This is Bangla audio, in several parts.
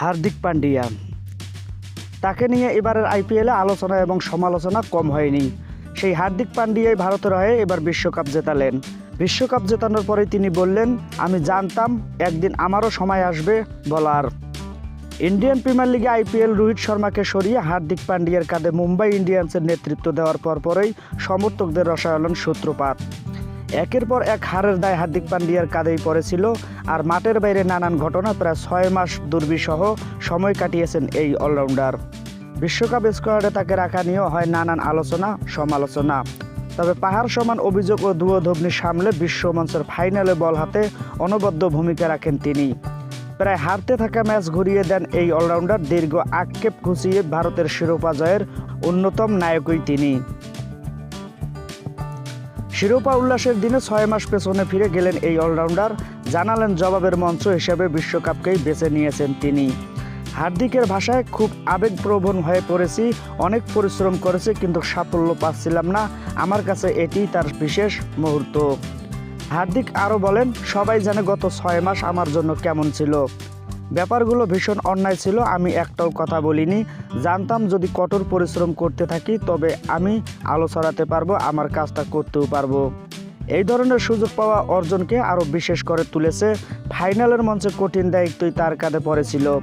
হার্দিক পান্ডিয়া তাকে নিয়ে এবারের আইপিএলে আলোচনা এবং সমালোচনা কম হয়নি। সেই হার্দিক পান্ডিয়াই ভারতের হয়ে এবার বিশ্বকাপ জেতালেন। বিশ্বকাপ জেতানোর পরে তিনি বললেন, আমি জানতাম একদিন আমারও সময় আসবে বলার। ইন্ডিয়ান প্রিমিয়ার লিগে আইপিএল রোহিত শর্মাকে সরিয়ে হার্দিক পান্ডিয়ার কাঁধে মুম্বাই ইন্ডিয়ান্সের নেতৃত্ব দেওয়ার পরপরই সমর্থকদের রসায়ন সূত্রপাত। একের পর এক হারের দায় হার্দিক পান্ডিয়ার কাঁধেই পড়েছিল আর মাঠের বাইরে নানান ঘটনা প্রায় ছয় মাস দুর্বিসহ সময় কাটিয়েছেন এই অলরাউন্ডার। বিশ্বকাপ স্কোয়াডে তাকে রাখা নিয়েও হয় নানান আলোচনা, সমালোচনা। তবে পাহাড় সমান অভিযোগ ও দুয়োধবনি সামলে বিশ্ব মঞ্চের ফাইনালে বল হাতে অনবদ্য ভূমিকা রাখেন তিনি। প্রায় হারতে থাকা ম্যাচ ঘুরিয়ে দেন এই অলরাউন্ডার, দীর্ঘ আক্ষেপ ঘুষিয়ে ভারতের শিরোপা জয়ের অন্যতম নায়কই তিনি। শিরোপা উল্লাসের দিনে ছয় মাস পেছনে ফিরে গেলেন এই অলরাউন্ডার। জানালেন জবাবের মঞ্চ হিসেবে বিশ্বকাপকেই বেছে নিয়েছেন তিনি। হার্দিকের ভাষায় খুব আবেগপ্রবণ হয়ে পড়েছি, অনেক পরিশ্রম করেছি কিন্তু সাফল্য পাচ্ছিলাম না। আমার কাছে এটি তার বিশেষ মুহূর্ত। হার্দিক আরও বলেন, সবাই জানে গত ছয় মাস আমার জন্য কেমন ছিল। ব্যাপারগুলো ভীষণ অন্যায় ছিল, আমি একটাও কথা বলিনি। জানতাম যদি কঠোর পরিশ্রম করতে থাকি, তবে আমি আলো ছড়াতে পারব, আমার কাজটা করতেও পারব। এই ধরনের সুযোগ পাওয়া অর্জনকে আরও বিশেষ করে তুলেছে। ফাইনালের মঞ্চে কঠিন দায়িত্বই তার কাঁধে পড়েছিল।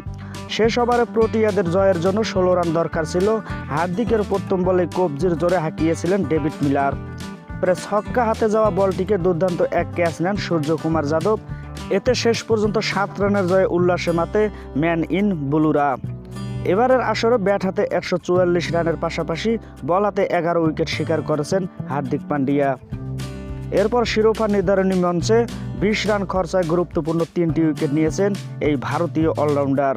শেষ ওভারে প্রোটিয়াদের জয়ের জন্য ষোলো রান দরকার ছিল। হার্দিকের প্রথম বলে কবজির জোরে হাঁকিয়েছিলেন ডেভিড মিলার। প্রায় ছক্কা হাতে যাওয়া বলটিকে দুর্দান্ত এক ক্যাচ নেন সূর্যকুমার যাদব। এতে শেষ পর্যন্ত সাত রানের জয়ে উল্লাসে মাতে ম্যান ইন বুলুরা। এবারের আসরে ব্যাট হাতে একশো চুয়াল্লিশ রানের পাশাপাশি বল হাতে এগারো উইকেট শিকার করেছেন হার্দিক পান্ডিয়া। এরপর শিরোপা নির্ধারণী মঞ্চে বিশ রান খরচায় গুরুত্বপূর্ণ তিনটি উইকেট নিয়েছেন এই ভারতীয় অলরাউন্ডার।